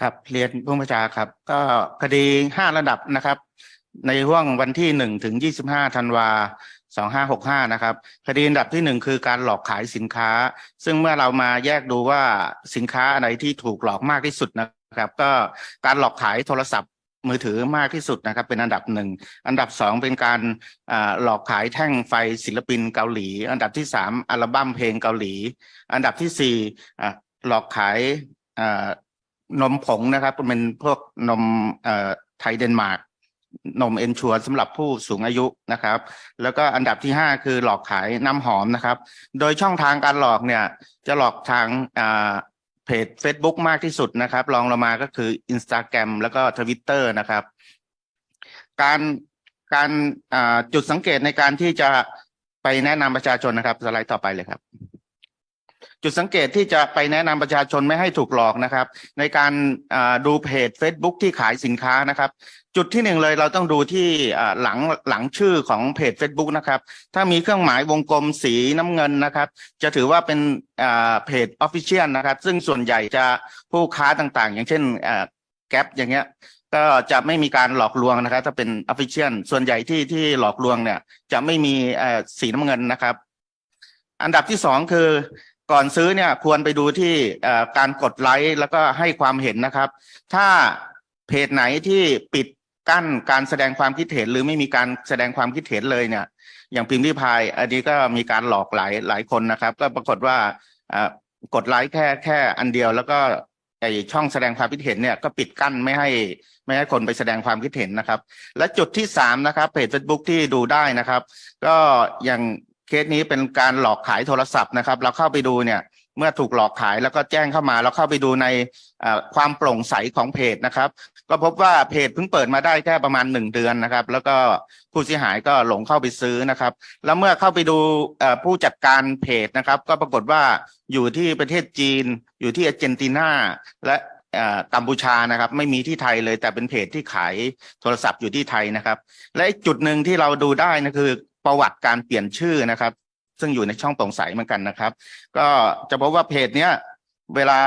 ครับเรียนผู้บัญชาครับ ก็คดีห้าระดับนะครับ ในห่วงวันที่หนึ่งถึงยี่สิบห้าธันวาสองห้าหกห้านะครับ คดีอันดับที่หนึ่งคือการหลอกขายสินค้า ซึ่งเมื่อเรามาแยกดูว่าสินค้าอะไรที่ถูกหลอกมากที่สุดนะครับ ก็การหลอกขายโทรศัพท์มือถือมากที่สุดนะครับ เป็นอันดับหนึ่งอันดับสองเป็นการหลอกขายแท่งไฟศิลปินเกาหลี อันดับที่สามอัลบั้มเพลงเกาหลี อันดับที่สี่หลอกขาย นมผงนะครับเป็นพวกนมเอ่อไทยเดนมาร์กนมเอนชัวสำหรับผู้สูงอายุนะครับ แล้วก็อันดับที่ห้าคือหลอกขายน้ำหอมนะครับ โดยช่องทางการหลอกเนี่ย จะหลอกทางอ่าเพจ Facebook มากที่สุดนะครับรองลงมาก็คือ Instagram แล้วก็ Twitter นะครับ การการจุดสังเกตในการที่จะไปแนะนำประชาชนนะครับ สไลด์ต่อไปเลยครับ จุดสังเกตที่จะไปแนะนำประชาชนไม่ให้ถูกหลอกนะครับ ในการดูเพจ Facebook ที่ขายสินค้านะครับ จุดที่หนึ่งเลยเราต้องดูที่หลังหลังชื่อของเพจ Facebook นะครับ ถ้ามีเครื่องหมายวงกลมสีน้ำเงินนะครับ จะถือว่าเป็นเพจ Official นะครับ ซึ่งส่วนใหญ่จะผู้ค้าต่างๆ อย่างเช่นแก๊ปอย่างเงี้ยก็จะไม่มีการหลอกลวงนะครับ ถ้าเป็น Official ส่วนใหญ่ที่ที่หลอกลวงเนี่ย จะไม่มีสีน้ำเงินนะครับ อันดับที่สองคือ ก่อนซื้อเนี่ยควรไปดูที่การกดไลค์แล้วก็ให้ความเห็นนะครับ ถ้าเพจไหนที่ปิดกั้นการแสดงความคิดเห็นหรือไม่มีการแสดงความคิดเห็นเลยเนี่ย อย่างพิมพ์ริพายอันนี้ก็มีการหลอกหลายหลายคนนะครับ ก็ปรากฏว่ากดไลค์แค่แค่อันเดียว แล้วก็ไอช่องแสดงความคิดเห็นเนี่ยก็ปิดกั้นไม่ให้ไม่ให้คนไปแสดงความคิดเห็นนะครับ และจุดที่สามนะครับเพจ Facebook ที่ดูได้นะครับ ก็อย่าง เคสนี้เป็นการหลอกขายโทรศัพท์นะครับ เราเข้าไปดูเนี่ยเมื่อถูกหลอกขายแล้วก็แจ้งเข้ามา เราเข้าไปดูในความโปร่งใสของเพจนะครับ ก็พบว่าเพจเพิ่งเปิดมาได้แค่ประมาณหนึ่งเดือนนะครับ แล้วก็ผู้เสียหายก็หลงเข้าไปซื้อนะครับ แล้วเมื่อเข้าไปดูผู้จัดการเพจนะครับ ก็ปรากฏว่าอยู่ที่ประเทศจีน อยู่ที่อาร์เจนตินาและกัมพูชานะครับ ไม่มีที่ไทยเลยแต่เป็นเพจที่ขายโทรศัพท์อยู่ที่ไทยนะครับ และอีกจุดหนึ่งที่เราดูได้นะคือ ประวัติการเปลี่ยนชื่อนะครับ ซึ่งอยู่ในช่องโปร่งใสเหมือนกันนะครับ ก็จะพบว่าเพจเนี้ยเวลา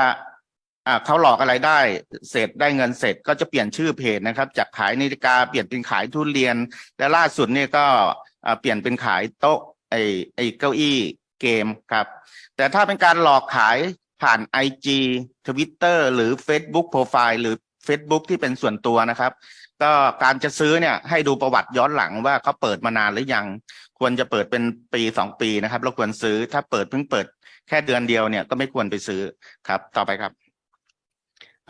อ่าเขาหลอกอะไรได้ เสร็จได้เงินเสร็จก็จะเปลี่ยนชื่อเพจนะครับ จากขายนาฬิกาเปลี่ยนเป็นขายทุเรียน และล่าสุดเนี่ยก็อ่าเปลี่ยนเป็นขายโต๊ะไอไอเก้าอี้เกมครับ แต่ถ้าเป็นการหลอกขายผ่าน IG Twitter หรือ Facebook Profile หรือ Facebook ที่เป็นส่วนตัวนะครับ ก็การจะซื้อเนี่ยให้ดูประวัติย้อนหลังว่าเขาเปิดมานานหรือยัง ควรจะเปิดเป็นปีสองปีนะครับเราควรซื้อถ้าเปิดเพิ่งเปิดแค่เดือนเดียวเนี่ยก็ไม่ควรไปซื้อครับ ต่อไปครับ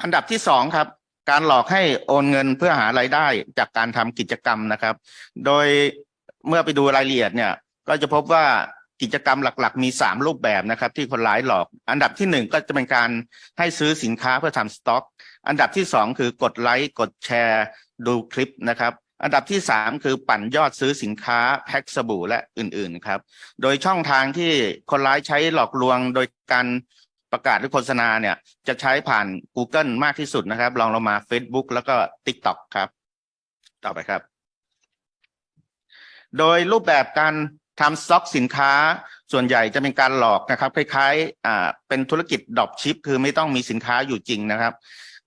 อันดับที่สองครับ การหลอกให้โอนเงินเพื่อหารายได้จากการทำกิจกรรมนะครับ โดยเมื่อไปดูรายละเอียดเนี่ย ก็จะพบว่ากิจกรรมหลัก ๆ มีสามรูปแบบนะครับ ที่คนร้ายหลอก อันดับที่หนึ่งก็จะเป็นการให้ซื้อสินค้าเพื่อทำสต็อก อันดับที่สองคือกดไลค์กดแชร์ ดูคลิปนะครับ อันดับที่สามคือปั่นยอดซื้อสินค้าแพ็คสบู่และอื่นๆครับ โดยช่องทางที่คนร้ายใช้หลอกลวงโดยการประกาศหรือโฆษณาเนี่ยจะใช้ผ่าน Google มากที่สุดนะครับลองลงมา Facebook แล้วก็ TikTok ครับ ต่อไปครับ โดยรูปแบบการทำสต็อกสินค้าส่วนใหญ่จะเป็นการหลอกนะครับ คล้ายๆเป็นธุรกิจดรอปชิป คือไม่ต้องมีสินค้าอยู่จริงนะครับ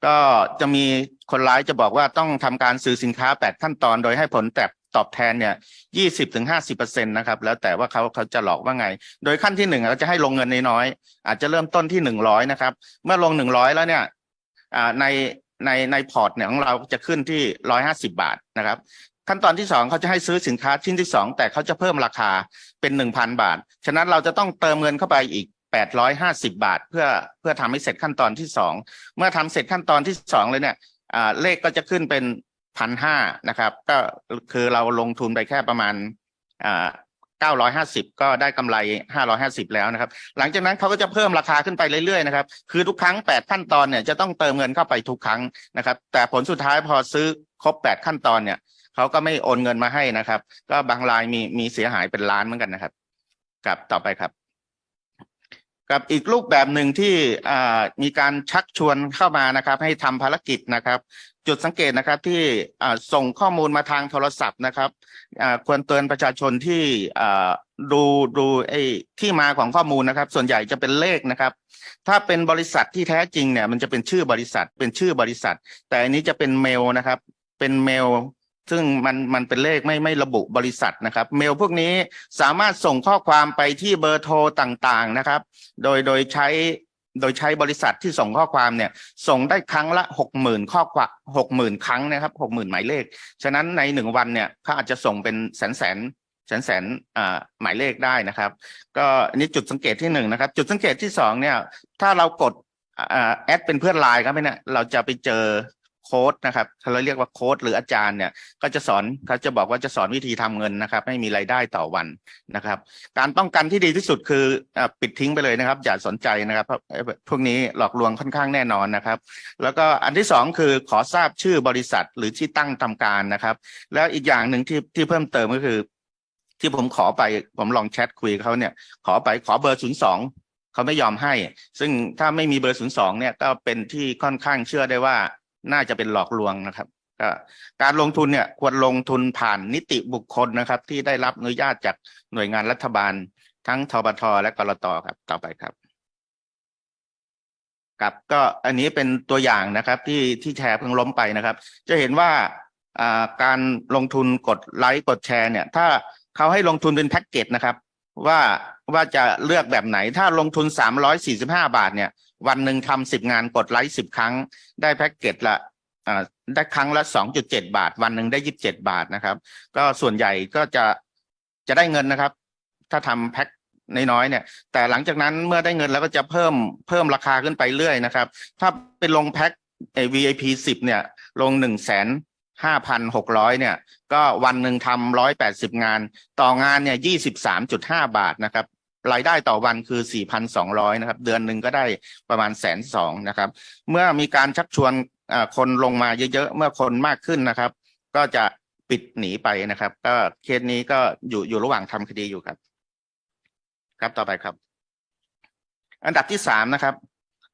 ก็จะมีคนร้ายจะบอกว่าต้องทำการซื้อสินค้าแปดขั้นตอนโดยให้ผลแต่ตอบแทนเนี่ยยี่สิบถึงห้าสิบเปอร์เซ็นต์นะครับ แล้วแต่ว่าเขาเขาจะหลอกว่าไง โดยขั้นที่หนึ่งเราจะให้ลงเงินน้อยๆอาจจะเริ่มต้นที่หนึ่งร้อยนะครับ เมื่อลงหนึ่งร้อยแล้วเนี่ยในในในพอร์ตเนี่ยของเราจะขึ้นที่ร้อยห้าสิบาทนะครับ ขั้นตอนที่สองเขาจะให้ซื้อสินค้าชิ้นที่สองแต่เขาจะเพิ่มราคาเป็นหนึ่งพันบาท ฉะนั้นเราจะต้องเติมเงินเข้าไปอีก แปดร้อยห้าสิบาท เพื่อเพื่อทำให้เสร็จขั้นตอนที่สองเมื่อทำเสร็จขั้นตอนที่สองเลยเนี่ยเลขก็จะขึ้นเป็นพันห้านะครับ ก็คือเราลงทุนไปแค่ประมาณเก้าร้อยห้าสิบก็ได้กำไรห้าร้อยห้าสิบแล้วนะครับ หลังจากนั้นเขาก็จะเพิ่มราคาขึ้นไปเรื่อยๆนะครับ คือทุกครั้งแปดขั้นตอนเนี่ยจะต้องเติมเงินเข้าไปทุกครั้งนะครับ แต่ผลสุดท้ายพอซื้อครบแปดขั้นตอนเนี่ยเขาก็ไม่โอนเงินมาให้นะครับ ก็บางรายมีมีเสียหายเป็นล้านเหมือนกันนะครับ กับต่อไปครับ กับอีกรูปแบบหนึ่งที่มีการชักชวนเข้ามานะครับ ให้ทำภารกิจนะครับ จุดสังเกตนะครับที่ส่งข้อมูลมาทางโทรศัพท์นะครับควรเตือนประชาชนที่ดูดูไอ้ที่มาของข้อมูลนะครับ ส่วนใหญ่จะเป็นเลขนะครับ ถ้าเป็นบริษัทที่แท้จริงเนี่ยมันจะเป็นชื่อบริษัทเป็นชื่อบริษัท แต่อันนี้จะเป็นเมลนะครับ เป็นเมล ซึ่งมันมันเป็นเลขไม่ไม่ระบุบริษัทนะครับ เมลพวกนี้สามารถส่งข้อความไปที่เบอร์โทรต่างๆนะครับ โดยโดยใช้โดยใช้บริษัทที่ส่งข้อความเนี่ย ส่งได้ครั้งละหกหมื่นข้อความหกหมื่นครั้งนะครับหกหมื่นหมายเลข ฉะนั้นในหนึ่งวันเนี่ยเขาอาจจะส่งเป็นแสนแสนแสนแสนอ่าหมายเลขได้นะครับ ก็อันนี้จุดสังเกตที่หนึ่งนะครับ จุดสังเกตที่สองเนี่ย ถ้าเรากดอ่าแอดเป็นเพื่อนไลน์ครับเนี่ยเราจะไปเจอ ค้ดนะครับเราเรียกว่าโค้ดหรืออาจารย์เนี่ยก็จะสอนเขาจะบอกว่าจะสอนวิธีทำเงินนะครับให้มีรายได้ต่อวันนะครับ การป้องกันที่ดีที่สุดคือปิดทิ้งไปเลยนะครับ อย่าสนใจนะครับพวกนี้หลอกลวงค่อนข้างแน่นอนนะครับ แล้วก็อันที่สองคือขอทราบชื่อบริษัทหรือที่ตั้งทำการนะครับ แล้วอีกอย่างหนึ่งที่ที่เพิ่มเติมก็คือ ที่ผมขอไปผมลองแชทคุยเขาเนี่ย ขอไปขอเบอร์ศูนย์สองเขาไม่ยอมให้ ซึ่งถ้าไม่มีเบอร์ศูนย์สองเนี่ยก็เป็นที่ค่อนข้างเชื่อได้ว่า น่าจะเป็นหลอกลวงนะครับก็การลงทุนเนี่ยควรลงทุนผ่านนิติบุคคลนะครับ ที่ได้รับอนุญาตจากหน่วยงานรัฐบาล ทั้งทบทและกรตครับต่อไปครับครับก็อันนี้เป็นตัวอย่างนะครับที่ที่แชร์เพิ่งล้มไปนะครับ จะเห็นว่าอ่าการลงทุนกดไลค์กดแชร์เนี่ย ถ้าเขาให้ลงทุนเป็นแพ็กเกจนะครับ ว่าว่าจะเลือกแบบไหนถ้าลงทุนสามร้อยสี่สิบห้าบาทเนี่ย วันหนึ่งทำสิบงานกดไลค์สิบครั้ง ได้แพ็กเกจละได้ครั้งละสองจุดเจ็ดบาท วันหนึ่งได้ยี่สิบเจ็ดบาทนะครับ ก็ส่วนใหญ่ก็จะจะได้เงินนะครับ ถ้าทำแพ็คน้อยๆเนี่ย แต่หลังจากนั้นเมื่อได้เงินแล้วก็จะเพิ่มเพิ่มราคาขึ้นไปเรื่อยนะครับ ถ้าเป็นลงแพ็คไอ้ VIP สิบเนี่ย ลงหนึ่งแสนห้าพันหกร้อยเนี่ย ก็วันหนึ่งทำร้อยแปดสิบงาน ต่องานเนี่ยยี่สิบสามจุดห้าบาทนะครับ รายได้ต่อวันคือสี่พันสองร้อยนะครับ เดือนหนึ่งก็ได้ประมาณแสนสองนะครับ เมื่อมีการชักชวนคนลงมาเยอะๆ เมื่อคนมากขึ้นนะครับ ก็จะปิดหนีไปนะครับ ก็เคสนี้ก็อยู่อยู่ระหว่างทำคดีอยู่ครับ ครับต่อไปครับ อันดับที่สามนะครับ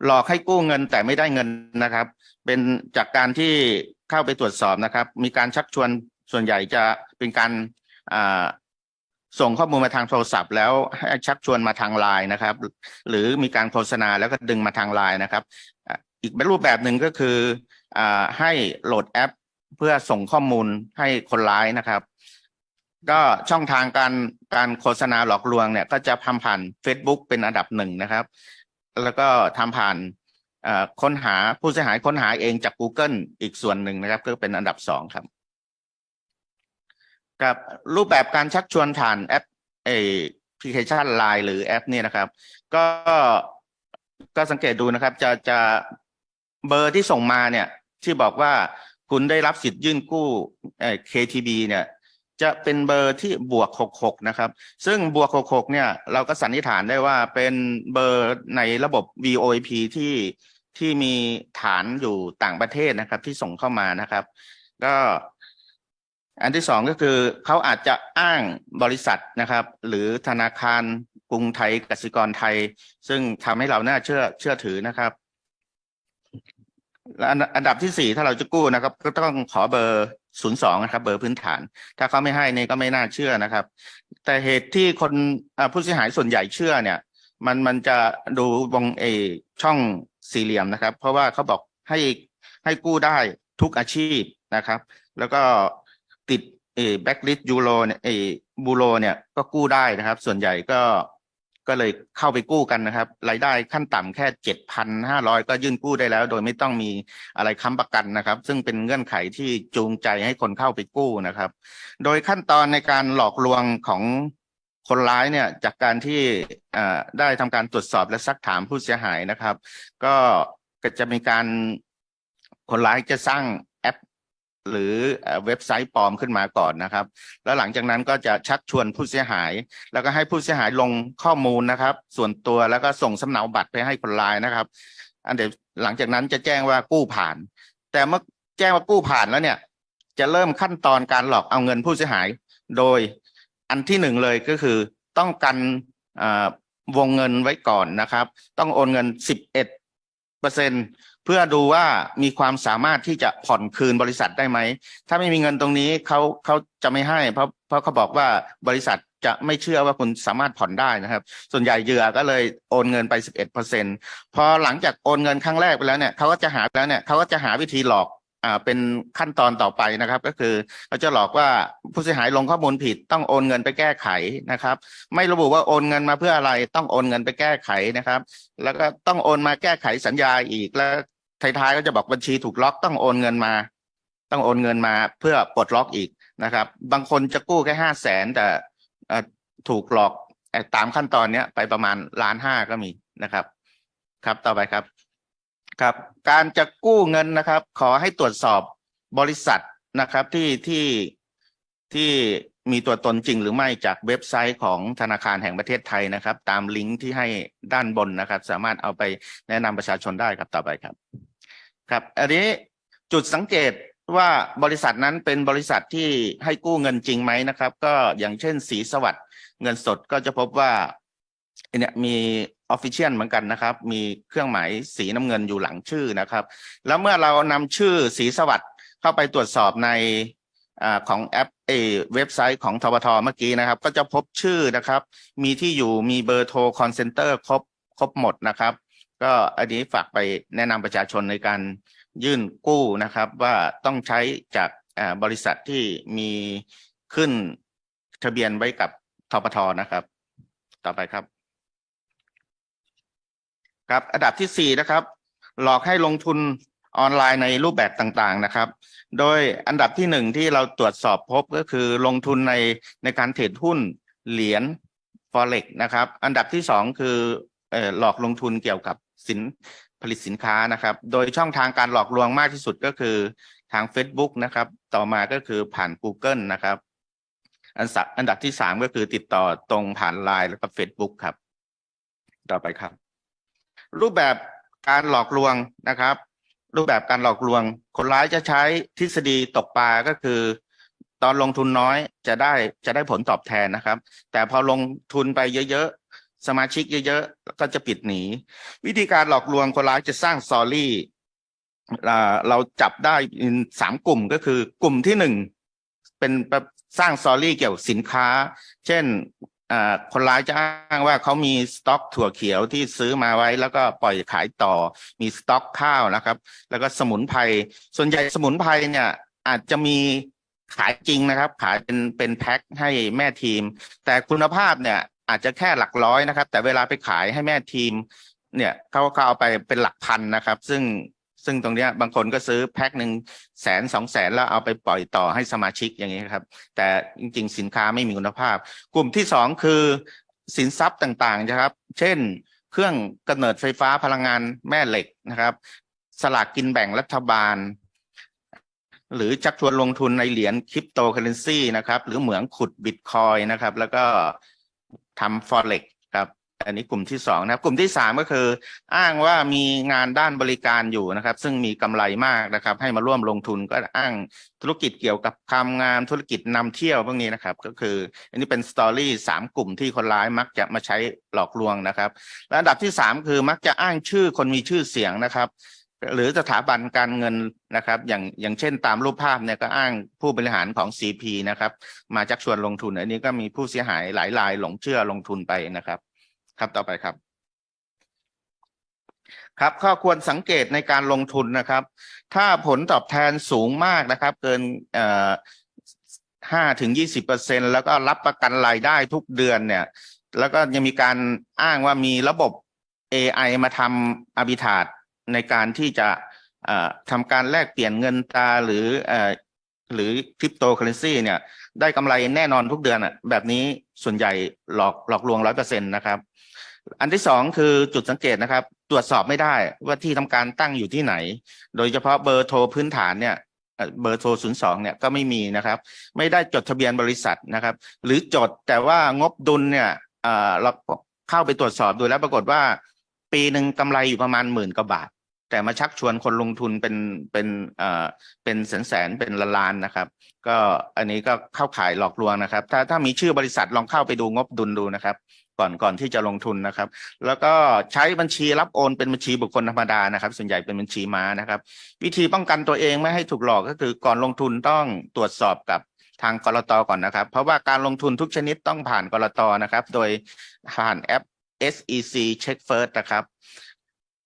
หลอกให้กู้เงินแต่ไม่ได้เงินนะครับ เป็นจากการที่เข้าไปตรวจสอบนะครับ มีการชักชวนส่วนใหญ่จะเป็นการอ่า ส่งข้อมูลมาทางโทรศัพท์ แล้วให้ชักชวนมาทางไลน์นะครับ หรือมีการโฆษณาแล้วก็ดึงมาทางไลน์นะครับ อีกรูปแบบหนึ่งก็คืออให้โหลดแอป เพื่อส่งข้อมูลให้คนร้ายนะครับ ก็ช่องทางการการโฆษณาหลอกลวงเนี่ย ก็จะทำผ่าน Facebook เป็นอันดับหนึ่งนะครับ แล้วก็ทำผ่านค้นหาผู้เสียหายค้นหาเองจาก Google อีกส่วนหนึ่งนะครับ ก็เป็นอันดับสองครับ กับรูปแบบการชักชวนผ่านแอปเออแอปพลิเคชัน Line หรือแอปเนี่ยนะครับ ก็ก็สังเกตดูนะครับ จะจะเบอร์ที่ส่งมาเนี่ย ที่บอกว่าคุณได้รับสิทธิ์ยื่นกู้เอ่อ KTB เนี่ย จะเป็นเบอร์ที่บวก66นะครับ ซึ่งบวก66เนี่ย เราก็สันนิษฐานได้ว่าเป็นเบอร์ในระบบ VoIP ที่ที่มีฐานอยู่ต่างประเทศนะครับ ที่ส่งเข้ามานะครับ ก็ อันที่สองก็คือเขาอาจจะอ้างบริษัทนะครับ หรือธนาคารกรุงไทยกสิกรไทย ซึ่งทำให้เราน่าเชื่อเชื่อถือนะครับและอันอันดับที่สี่ถ้าเราจะกู้นะครับ ก็ต้องขอเบอร์ศูนย์สองนะครับ เบอร์พื้นฐาน ถ้าเขาไม่ให้นี่ก็ไม่น่าเชื่อนะครับ แต่เหตุที่คนผู้เสียหายส่วนใหญ่เชื่อเนี่ย มันมันจะดูวงเอช่องสี่เหลี่ยมนะครับ เพราะว่าเขาบอกให้ให้กู้ได้ทุกอาชีพนะครับ แล้วก็ ติดเอแบ็กลิสยูโรเนี่ยเอบูโรเนี่ยก็กู้ได้นะครับ ส่วนใหญ่ก็ก็เลยเข้าไปกู้กันนะครับ รายได้ขั้นต่ำแค่เจ็ดพันห้าร้อยก็ยื่นกู้ได้แล้ว โดยไม่ต้องมีอะไรค้ำประกันนะครับ ซึ่งเป็นเงื่อนไขที่จูงใจให้คนเข้าไปกู้นะครับ โดยขั้นตอนในการหลอกลวงของคนร้ายเนี่ยจากการที่ได้ทำการตรวจสอบและซักถามผู้เสียหายนะครับ ก็จะมีการคนร้ายจะสร้าง หรือเว็บไซต์ปลอมขึ้นมาก่อนนะครับ แล้วหลังจากนั้นก็จะชักชวนผู้เสียหาย แล้วก็ให้ผู้เสียหายลงข้อมูลนะครับ ส่วนตัวแล้วก็ส่งสำเนาบัตรไปให้คนร้ายนะครับ อันเดี๋ยวหลังจากนั้นจะแจ้งว่ากู้ผ่าน แต่เมื่อแจ้งว่ากู้ผ่านแล้วเนี่ย จะเริ่มขั้นตอนการหลอกเอาเงินผู้เสียหาย โดยอันที่หนึ่งเลยก็คือต้องกันวงเงินไว้ก่อนนะครับ ต้องโอนเงินสิบเอ็ดเปอร์เซ็น พื่อดูว่ามีความสามารถที่จะผ่อนคืนบริษัทได้ไหม ถ้าไม่มีเงินตรงนี้เขาเขาจะไม่ให้ เพราะเพราะเขาบอกว่าบริษัทจะไม่เชื่อว่าคุณสามารถผ่อนได้นะครับ ส่วนใหญ่เหยื่อก็เลยโอนเงินไป 11เปอร์เซ็นพอหลังจากโอนเงินครั้งแรกไปแล้วเนี่ยเขาก็จะหาแล้วเนี่ยเขาก็จะหาวิธีหลอกอ่าเป็นขั้นตอนต่อไปนะครับ ก็คือเขาจะหลอกว่าผู้เสียหายลงข้อมูลผิดต้องโอนเงินไปแก้ไขนะครับ ไม่ระบุว่าโอนเงินมาเพื่ออะไรต้องโอนเงินไปแก้ไขนะครับ แล้วก็ต้องโอนมาแก้ไขสัญญาอีกแล้ว ท้ายๆก็จะบอกบัญชีถูกล็อกต้องโอนเงินมา ต้องโอนเงินมาเพื่อปลดล็อกอีกนะครับ บางคนจะกู้แค่ห้าแสนแต่ถูกหลอกตามขั้นตอนเนี้ยไปประมาณล้านห้าก็มีนะครับ ครับต่อไปครับ ครับ การจะกู้เงินนะครับ ขอให้ตรวจสอบบริษัทนะครับที่ที่ที่มีตัวตนจริงหรือไม่จากเว็บไซต์ของธนาคารแห่งประเทศไทยนะครับ ตามลิงก์ที่ให้ด้านบนนะครับ สามารถเอาไปแนะนำประชาชนได้ครับต่อไปครับ ครับ อันนี้จุดสังเกตว่าบริษัทนั้นเป็นบริษัทที่ให้กู้เงินจริงไหมนะครับ ก็อย่างเช่นสีสวัสด์เงินสดก็จะพบว่าเนี่ยมีออฟฟิเชียลเหมือนกันนะครับ มีเครื่องหมายสีน้ำเงินอยู่หลังชื่อนะครับ แล้วเมื่อเรานำชื่อสีสวัสด์เข้าไปตรวจสอบในอของแอปเออเว็บไซต์ของทบทเมื่อกี้นะครับ ก็จะพบชื่อนะครับ มีที่อยู่มีเบอร์โทรคอนเซนเตอร์ครบครบหมดนะครับ ก็อันนี้ฝากไปแนะนำประชาชนในการยื่นกู้นะครับ ว่าต้องใช้จากบริษัทที่มีขึ้นทะเบียนไว้กับทปทนะครับ ต่อไปครับ ครับอันดับที่สี่นะครับ หลอกให้ลงทุนออนไลน์ในรูปแบบต่างๆนะครับ โดยอันดับที่หนึ่งที่เราตรวจสอบพบก็คือลงทุนในในการเทรดหุ้นเหรียญ forex นะครับ อันดับที่สองคืออหลอกลงทุนเกี่ยวกับ สินผลิตสินค้านะครับ โดยช่องทางการหลอกลวงมากที่สุดก็คือทาง Facebook นะครับ ต่อมาก็คือผ่าน Google นะครับ อันสัอันดับที่สามก็คือติดต่อตรงผ่านไลน์แล้วก็ Facebook ครับ ต่อไปครับ รูปแบบการหลอกลวงนะครับ รูปแบบการหลอกลวง คนร้ายจะใช้ทฤษฎีตกปลาก็คือ ตอนลงทุนน้อยจะได้จะได้ผลตอบแทนนะครับ แต่พอลงทุนไปเยอะ สมาชิกเยอะๆ ก็จะปิดหนี วิธีการหลอกลวงคนร้ายจะสร้างสอรี่เราจับได้สามกลุ่มก็คือกลุ่มที่หนึ่งเป็นสร้างสอรี่เกี่ยวกับสินค้า เช่นคนร้ายจะอ้างว่าเขามีสต็อกถั่วเขียวที่ซื้อมาไว้ แล้วก็ปล่อยขายต่อมีสต็อกข้าวนะครับ แล้วก็สมุนไพรส่วนใหญ่สมุนไพรเนี่ยอาจจะมีขายจริงนะครับ ขายเป็นเป็นแพ็คให้แม่ทีม แต่คุณภาพเนี่ย อาจจะแค่หลักร้อยนะครับ แต่เวลาไปขายให้แม่ทีม เนี่ยเขาเขาเอาไปเป็นหลักพันนะครับ ซึ่งซึ่งตรงเนี้ยบางคนก็ซื้อแพ็คหนึ่งแสนสองแสนแล้วเอาไปปล่อยต่อให้สมาชิกอย่างนี้ครับ แต่จริง ๆ สินค้าไม่มีคุณภาพ กลุ่มที่สองคือสินทรัพย์ต่างๆนะครับ เช่น เครื่องกำเนิดไฟฟ้าพลังงานแม่เหล็กนะครับ สลากกินแบ่งรัฐบาล หรือชักชวนลงทุนในเหรียญคริปโตเคอเรนซีนะครับ หรือเหมืองขุดบิตคอยนะครับ แล้วก็ ทำฟอเร็กครับอันนี้กลุ่มที่สองนะครับ กลุ่มที่สามก็คือ อ้างว่ามีงานด้านบริการอยู่นะครับ ซึ่งมีกำไรมากนะครับ ให้มาร่วมลงทุนก็อ้างธุรกิจเกี่ยวกับคำงานธุรกิจนำเที่ยวพวกนี้นะครับ ก็คือ อันนี้เป็นสตอรี่สามกลุ่มที่คนร้ายมักจะมาใช้หลอกลวงนะครับและอันดับที่สามคือมักจะอ้างชื่อคนมีชื่อเสียงนะครับ หรือสถาบันการเงินนะครับ อย่างอย่างเช่นตามรูปภาพเนี่ยก็อ้างผู้บริหารของ CP นะครับ มาชักชวนลงทุนอันนี้ก็มีผู้เสียหายหลายรายหลงเชื่อลงทุนไปนะครับ ครับต่อไปครับ ครับข้อควรสังเกตในการลงทุนนะครับ ถ้าผลตอบแทนสูงมากนะครับ เกินเอ่อห้าถึงยี่สิบเปอร์เซ็นแล้วก็รับประกันรายได้ทุกเดือนเนี่ย แล้วก็ยังมีการอ้างว่ามีระบบ AI มาทำอบิทาด ในการที่จะทำการแลกเปลี่ยนเงินตราหรือหรือคริปโตเคอเรนซีเนี่ยได้กำไรแน่นอนทุกเดือนอะแบบนี้ส่วนใหญ่หลอกหลอกลวงร้อยเปอร์เซ็นต์นะครับ อันที่สองคือจุดสังเกตนะครับ ตรวจสอบไม่ได้ว่าที่ทำการตั้งอยู่ที่ไหน โดยเฉพาะเบอร์โทรพื้นฐานเนี่ยเบอร์โทร 02 เนี่ยก็ไม่มีนะครับ ไม่ได้จดทะเบียนบริษัทนะครับ หรือจดแต่ว่างบดุลเนี่ยเอ่อเราเข้าไปตรวจสอบดูแล้วปรากฏว่า ปีหนึ่งกำไรอยู่ประมาณหมื่นกว่าบาท แต่มาชักชวนคนลงทุนเป็นเป็นเอ่อเป็นแสนแสนเป็นล้านล้านนะครับ ก็อันนี้ก็เข้าข่ายหลอกลวงนะครับ ถ้าถ้ามีชื่อบริษัทลองเข้าไปดูงบดุลดูนะครับ ก่อนก่อนที่จะลงทุนนะครับ แล้วก็ใช้บัญชีรับโอนเป็นบัญชีบุคคลธรรมดานะครับ ส่วนใหญ่เป็นบัญชีม้านะครับ วิธีป้องกันตัวเองไม่ให้ถูกหลอกก็คือก่อนลงทุนต้องตรวจสอบกับทางกรตก่อนนะครับ เพราะว่าการลงทุนทุกชนิดต้องผ่านกรตนะครับ โดยผ่านแอป SEC Check First นะครับ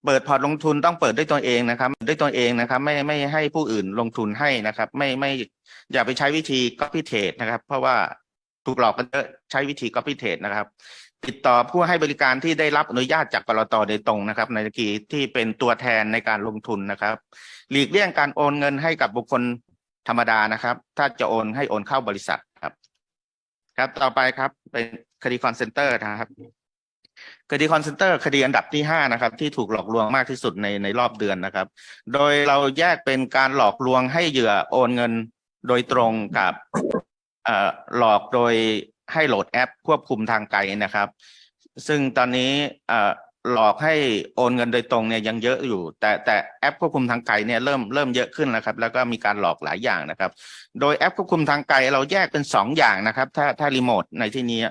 เปิดพอร์ตลงทุนต้องเปิดด้วยตัวเองนะครับ ด้วยตัวเองนะครับ ไม่ไม่ให้ผู้อื่นลงทุนให้นะครับ ไม่ไม่อย่าไปใช้วิธี copy trade นะครับ เพราะว่าถูกหลอกกันเยอะใช้วิธี copy trade นะครับ ติดต่อผู้ให้บริการที่ได้รับอนุญาตจากกรตโดยตรงนะครับ ในกีที่เป็นตัวแทนในการลงทุนนะครับ หลีกเลี่ยงการโอนเงินให้กับบุคคลธรรมดานะครับ ถ้าจะโอนให้โอนเข้าบริษัทครับ ครับต่อไปครับเป็นคดีคอนเซนเตอร์นะครับ คดีคอนเซนเตอร์คดีอันดับที่ห้านะครับ ที่ถูกหลอกลวงมากที่สุดในในรอบเดือนนะครับ โดยเราแยกเป็นการหลอกลวงให้เหยื่อโอนเงินโดยตรงกับหลอกโดยให้โหลดแอป ควบคุมทางไกลนะครับ ซึ่งตอนนี้หลอกให้โอนเงินโดยตรงเนี่ยยังเยอะอยู่ แต่แต่แอปควบคุมทางไกลเนี่ยเริ่มเริ่มเยอะขึ้นแล้วครับ แล้วก็มีการหลอกหลายอย่างนะครับ โดยแอปควบคุมทางไกลเราแยกเป็นสองอย่างนะครับ ถ้าถ้ารีโมทในที่นี้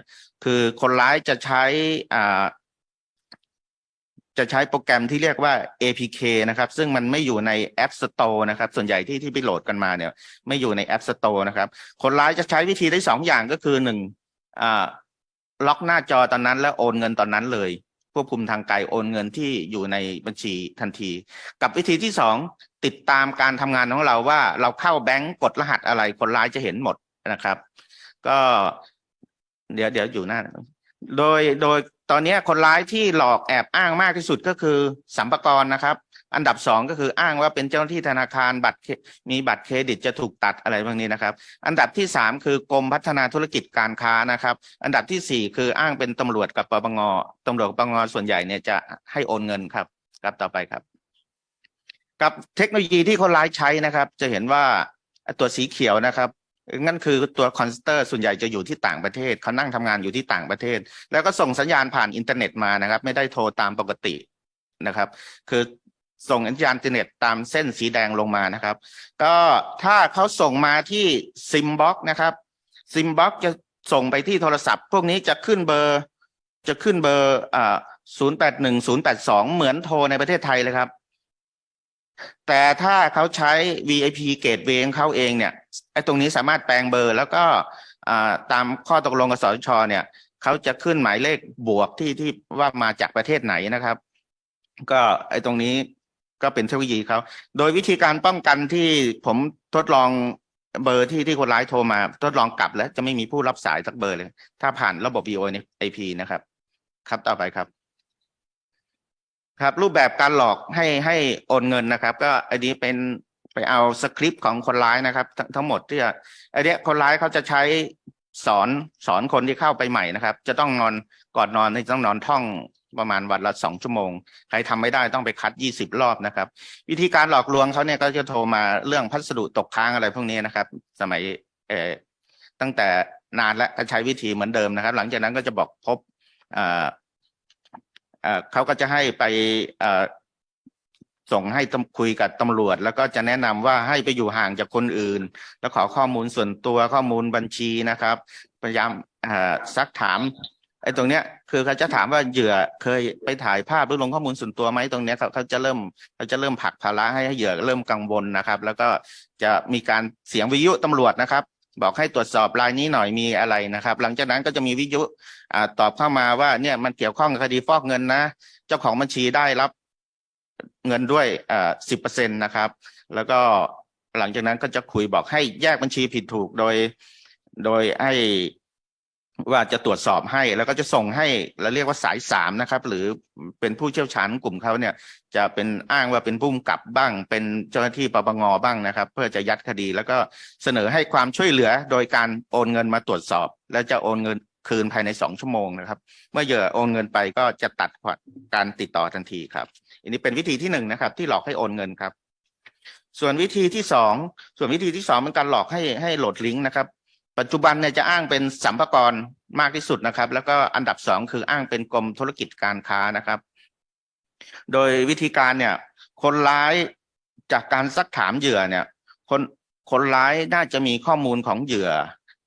คือคนร้ายจะใช้อ่าจะใช้โปรแกรมที่เรียกว่า APK นะครับ ซึ่งมันไม่อยู่ใน App Store นะครับ ส่วนใหญ่ที่ที่ไปโหลดกันมาเนี่ย ไม่อยู่ใน App Store นะครับ คนร้ายจะใช้วิธีได้สองอย่างก็คือหนึ่งล็อกหน้าจอตอนนั้นแล้วโอนเงินตอนนั้นเลยควบคุมทางไกลโอนเงินที่อยู่ในบัญชีทันที กับวิธีที่สองติดตามการทำงานของเราว่าเราเข้าแบงก์กดรหัสอะไรคนร้ายจะเห็นหมดนะครับ ก็ เดี๋ยวเดี๋ยวอยู่หน้า โดยโดยตอนนี้คนร้ายที่หลอกแอบอ้างมากที่สุดก็คือสัมภากรนะครับ อันดับสองก็คืออ้างว่าเป็นเจ้าหน้าที่ธนาคารบัตรมีบัตรเครดิตจะถูกตัดอะไรพวกนี้นะครับ อันดับที่สามคือกรมพัฒนาธุรกิจการค้านะครับ อันดับที่สี่คืออ้างเป็นตำรวจกับปปงตำรวจปปงส่วนใหญ่เนี่ยจะให้โอนเงินครับครับต่อไปครับ กับเทคโนโลยีที่คนร้ายใช้นะครับ จะเห็นว่าตัวสีเขียวนะครับ นั่นคือตัวคอนเตอร์ส่วนใหญ่จะอยู่ที่ต่างประเทศเขานั่งทำงานอยู่ที่ต่างประเทศ แล้วก็ส่งสัญญาณผ่านอินเทอร์เน็ตมานะครับ ไม่ได้โทรตามปกตินะครับ คือส่งสัญญาณอินเทอร์เน็ตตามเส้นสีแดงลงมานะครับ ก็ถ้าเขาส่งมาที่ซิมบ็อกนะครับซิมบ็อกจะส่งไปที่โทรศัพท์ พวกนี้จะขึ้นเบอร์ จะขึ้นเบอร์อ่าศูนย์แปดหนึ่งศูนย์แปดสองเหมือนโทรในประเทศไทยเลยครับ แต่ถ้าเขาใช้ VIP Gateway ของเขาเองเนี่ย ไอ้ตรงนี้สามารถแปลงเบอร์ แล้วก็ตามข้อตกลงกับสชเนี่ยเขาจะขึ้นหมายเลขบวกที่ที่ว่ามาจากประเทศไหนนะครับ ก็ไอ้ตรงนี้ก็เป็นเทคโนโลยีเขาโดยวิธีการป้องกันที่ผมทดลองเบอร์ที่ที่คนร้ายโทรมา ทดลองกลับแล้วจะไม่มีผู้รับสายสักเบอร์เลย ถ้าผ่านระบบ VoIP นะครับ ครับต่อไปครับ ครับ รูปแบบการหลอกให้ให้โอนเงินนะครับ ก็อันนี้เป็น ไปเอาสคริปต์ของคนร้ายนะครับ ทั้งทั้งหมดที่จะอันเนี้ยคนร้ายเขาจะใช้สอนสอนคนที่เข้าไปใหม่นะครับ จะต้องนอนก่อนนอนนี่ต้องนอนท่องประมาณวันละสองชั่วโมง ใครทำไม่ได้ต้องไปคัดยี่สิบรอบนะครับ วิธีการหลอกลวงเขาเนี่ยก็จะโทรมาเรื่องพัสดุตกค้างอะไรพวกนี้นะครับ สมัยเออตั้งแต่นานแล้วก็ใช้วิธีเหมือนเดิมนะครับ หลังจากนั้นก็จะบอกพบเออเออเขาก็จะให้ไปเออ ส่งให้ตำคุยกับตำรวจ แล้วก็จะแนะนำว่าให้ไปอยู่ห่างจากคนอื่น แล้วขอข้อมูลส่วนตัวข้อมูลบัญชีนะครับ พยายามอ่อซักถามไอ้ตรงเนี้ยคือเขาจะถามว่าเหยื่อเคยไปถ่ายภาพหรือลงข้อมูลส่วนตัวไหมตรงเนี้ยเขาเขาจะเริ่มเขาจะเริ่มผลักภาระให้เหยื่อเริ่มกังวลนะครับ แล้วก็จะมีการเสียงวิทยุตำรวจนะครับ บอกให้ตรวจสอบรายนี้หน่อยมีอะไรนะครับ หลังจากนั้นก็จะมีวิทยุอ่าตอบเข้ามาว่าเนี่ยมันเกี่ยวข้องกับคดีฟอกเงินนะ เจ้าของบัญชีได้รับ เงินด้วยอ่าสิบเปอร์เซ็นตนะครับ แล้วก็หลังจากนั้นก็จะคุยบอกให้แยกบัญชีผิดถูกโดย โดยให้ว่าจะตรวจสอบให้ แล้วก็จะส่งให้เราเรียกว่าสายสามนะครับ หรือเป็นผู้เชี่ยวชาญกลุ่มเขาเนี่ย จะเป็นอ้างว่าเป็นผู้กำกับบ้าง เป็นเจ้าหน้าที่ปปงบ้างนะครับ เพื่อจะยัดคดีแล้วก็เสนอให้ความช่วยเหลือโดยการโอนเงินมาตรวจสอบ และจะโอนเงิน คืนภายในสองชั่วโมงนะครับ เมื่อเหยื่อโอนเงินไปก็จะตัดการติดต่อทันทีครับ อันนี้เป็นวิธีที่หนึ่งนะครับ ที่หลอกให้โอนเงินครับ ส่วนวิธีที่สองส่วนวิธีที่สองเป็นการหลอกให้ให้โหลดลิงก์นะครับ ปัจจุบันเนี่ยจะอ้างเป็นสัมภากรมากที่สุดนะครับ แล้วก็อันดับสองคืออ้างเป็นกรมธุรกิจการค้านะครับ โดยวิธีการเนี่ย คนร้ายจากการซักถามเหยื่อเนี่ย คนคนร้ายน่าจะมีข้อมูลของเหยื่อ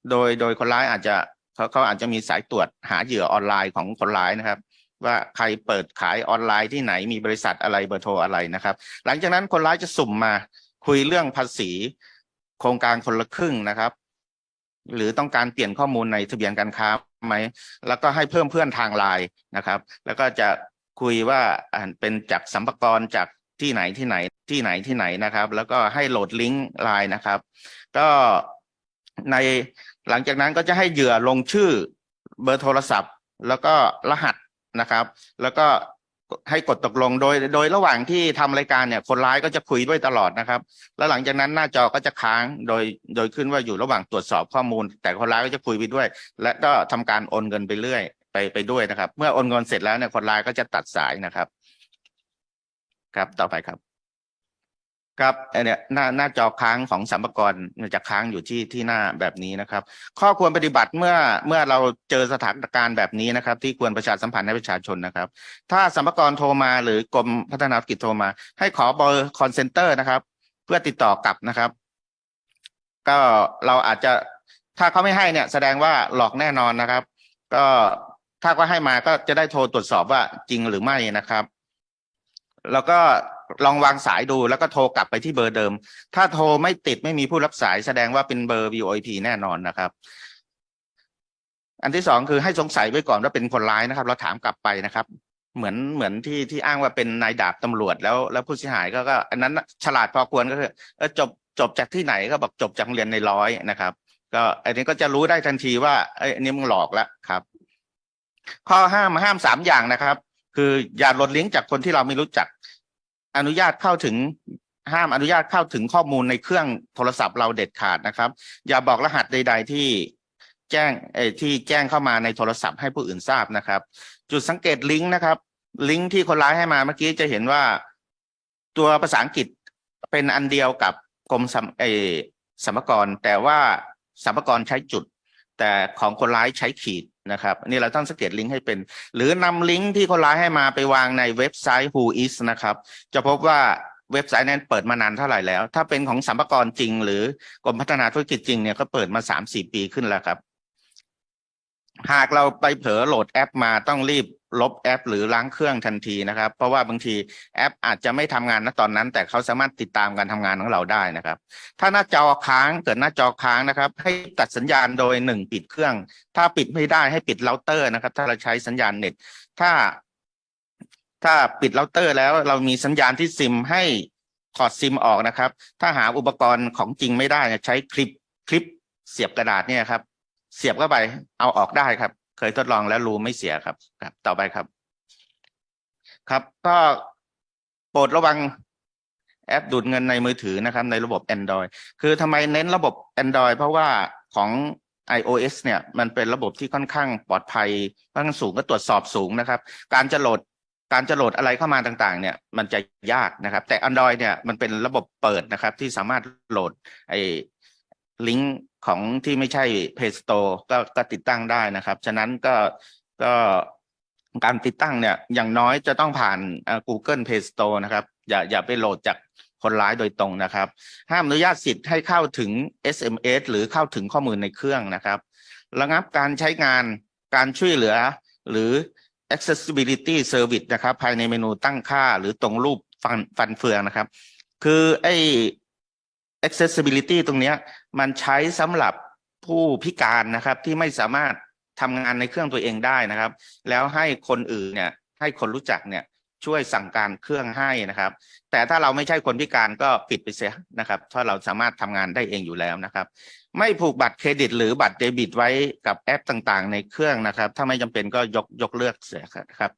โดยโดยคนร้ายอาจจะ เขาเขาอาจจะมีสายตรวจหาเหยื่อออนไลน์ของคนร้ายนะครับ ว่าใครเปิดขายออนไลน์ที่ไหนมีบริษัทอะไรเบอร์โทรอะไรนะครับ หลังจากนั้นคนร้ายจะสุ่มมาคุยเรื่องภาษี โครงการคนละครึ่งนะครับ หรือต้องการเปลี่ยนข้อมูลในทะเบียนการค้าไหมแล้วก็ให้เพิ่มเพื่อนทางไลน์นะครับ แล้วก็จะคุยว่าเป็นจากสัมภากระจากที่ไหนที่ไหนที่ไหนที่ไหนนะครับ แล้วก็ให้โหลดลิงก์ไลน์นะครับ ก็ ในหลังจากนั้นก็จะให้เหยื่อลงชื่อเบอร์โทรศัพท์ แล้วก็รหัสนะครับ แล้วก็ให้กดตกลงโดยโดยระหว่างที่ทำรายการเนี่ย คนร้ายก็จะคุยด้วยตลอดนะครับ แล้วหลังจากนั้นหน้าจอก็จะค้างโดยโดยขึ้นว่าอยู่ระหว่างตรวจสอบข้อมูล แต่คนร้ายก็จะคุยไปด้วย และก็ทำการโอนเงินไปเรื่อยไปไปด้วยนะครับ เมื่อโอนเงินเสร็จแล้วเนี่ยคนร้ายก็จะตัดสายนะครับ ครับต่อไปครับ ครับอันเนี้ยหน้าหน้าจอค้างของสัมภาระมันจะค้างอยู่ที่ที่หน้าแบบนี้นะครับ ข้อควรปฏิบัติเมื่อเมื่อเราเจอสถานการณ์แบบนี้นะครับ ที่ควรประชาสัมพันธ์ให้ประชาชนนะครับ ถ้าสัมภาระโทรมาหรือกรมพัฒนาธุรกิจโทรมา ให้ขอเบอร์คอนเซนเตอร์นะครับ เพื่อติดต่อกลับนะครับ ก็เราอาจจะถ้าเขาไม่ให้เนี่ยแสดงว่าหลอกแน่นอนนะครับ ก็ถ้าก็ให้มาก็จะได้โทรตรวจสอบว่าจริงหรือไม่นะครับ แล้วก็ ลองวางสายดูแล้วก็โทรกลับไปที่เบอร์เดิม ถ้าโทรไม่ติดไม่มีผู้รับสายแสดงว่าเป็นเบอร์ VoIP แน่นอนนะครับ อันที่สองคือให้สงสัยไว้ก่อนว่าเป็นคนร้ายนะครับ เราถามกลับไปนะครับ เหมือนเหมือนที่ที่อ้างว่าเป็นนายดาบตำรวจแล้วแล้วผู้เสียหายก็ก็ อันนั้นฉลาดพอควรก็คือเออจบจบจากที่ไหนก็บอกจบจากโรงเรียนในร้อยนะครับ ก็ อันนี้ก็จะรู้ได้ทันทีว่าเอ้นนี้มึงหลอกแล้วครับ ข้อห้ามห้ามสามอย่างนะครับ คืออย่าลดลิงก์จากคนที่เราไม่รู้จัก อนุญาตเข้าถึงห้ามอนุญาตเข้าถึงข้อมูลในเครื่องโทรศัพท์เราเด็ดขาดนะครับ อย่าบอกรหัสใด ๆ ที่แจ้งเอที่แจ้งเข้ามาในโทรศัพท์ให้ผู้อื่นทราบนะครับ จุดสังเกตลิงก์นะครับ ลิงก์ที่คนร้ายให้มาเมื่อกี้จะเห็นว่าตัวภาษาอังกฤษเป็นอันเดียวกับกรมสัมเออสัมภากรแต่ว่าสัมภากรใช้จุด แต่ของคนร้ายใช้ขีดนะครับนี่เราต้องสังเกตลิงก์ให้เป็น หรือนำลิงก์ที่คนร้ายให้มาไปวางในเว็บไซต์ Who is นะครับ จะพบว่าเว็บไซต์นั้นเปิดมานานเท่าไหร่แล้ว ถ้าเป็นของสัมภาระจริง หรือกรมพัฒนาธุรกิจจริงเนี่ยก็เปิดมาสามสี่ปีขึ้นแล้วครับ หากเราไปเผลอโหลดแอปมาต้องรีบ ลบแอป หรือล้างเครื่องทันทีนะครับ เพราะว่าบางทีแอปอาจจะไม่ทำงานณตอนนั้น แต่เขาสามารถติดตามการทำงานของเราได้นะครับ ถ้าหน้าจอค้างเกิดหน้าจอค้างนะครับ ให้ตัดสัญญาณโดยหนึ่งปิดเครื่อง ถ้าปิดไม่ได้ให้ปิดเราเตอร์นะครับ ถ้าเราใช้สัญญาณเน็ต ถ้า ถ้าปิดเราเตอร์แล้วเรามีสัญญาณที่ซิมให้ถอดซิมออกนะครับ ถ้าหาอุปกรณ์ของจริงไม่ได้ใช้คลิปคลิปเสียบกระดาษเนี่ยครับ เสียบเข้าไปเอาออกได้ครับ เคยทดลองแล้วรูไม่เสียครับ ครับ ต่อไปครับ ครับ ก็โปรดระวังแอปดูดเงินในมือถือนะครับ ในระบบ Android คือทำไมเน้นระบบ Android เพราะว่าของ iOS เนี่ย มันเป็นระบบที่ค่อนข้างปลอดภัยค่อนข้างสูงก็ตรวจสอบสูงนะครับ การจะโหลดการจะโหลดอะไรเข้ามาต่างๆ เนี่ย มันจะยากนะครับ แต่ Android เนี่ยมันเป็นระบบเปิดนะครับ ที่สามารถโหลดไอ ลิงก์ของที่ไม่ใช่ Play Store ก็ก็ติดตั้งได้นะครับ ฉะนั้นก็ก็การติดตั้งเนี่ยอย่างน้อยจะต้องผ่าน Google Play Store นะครับ อย่าอย่าไปโหลดจากคนร้ายโดยตรงนะครับ ห้ามอนุญาตสิทธิ์ให้เข้าถึง SMS หรือเข้าถึงข้อมูลในเครื่องนะครับ ระงับการใช้งานการช่วยเหลือหรือ accessibility service นะครับ ภายในเมนูตั้งค่าหรือตรงรูปฟันฟันเฟืองนะครับ คือไอ accessibility ตรงเนี้ย มันใช้สำหรับผู้พิการนะครับที่ไม่สามารถทำงานในเครื่องตัวเองได้นะครับ แล้วให้คนอื่นเนี่ยให้คนรู้จักเนี่ยช่วยสั่งการเครื่องให้นะครับ แต่ถ้าเราไม่ใช่คนพิการก็ปิดไปเสียนะครับถ้าเราสามารถทำงานได้เองอยู่แล้วนะครับ ไม่ผูกบัตรเครดิต หรือบัตรเดบิต ไว้กับแอปต่างๆ ในเครื่องนะครับ ถ้าไม่จำเป็นก็ยกยกเลิกเสียครับ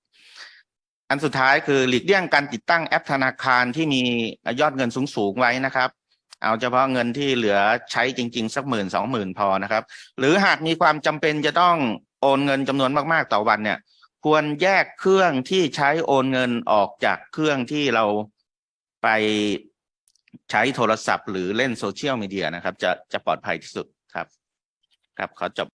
อันสุดท้ายคือหลีกเลี่ยงการติดตั้งแอปธนาคารที่มียอดเงินสูงๆไว้นะครับ เอาเฉพาะเงินที่เหลือใช้จริง ๆ สักหมื่นสองหมื่นพอนะครับ หรือหากมีความจำเป็นจะต้องโอนเงินจำนวนมากๆต่อวันเนี่ย ควรแยกเครื่องที่ใช้โอนเงินออกจากเครื่องที่เราไปใช้โทรศัพท์ หรือเล่นโซเชียลมีเดียนะครับ จะจะปลอดภัยที่สุดครับ ครับขอจบ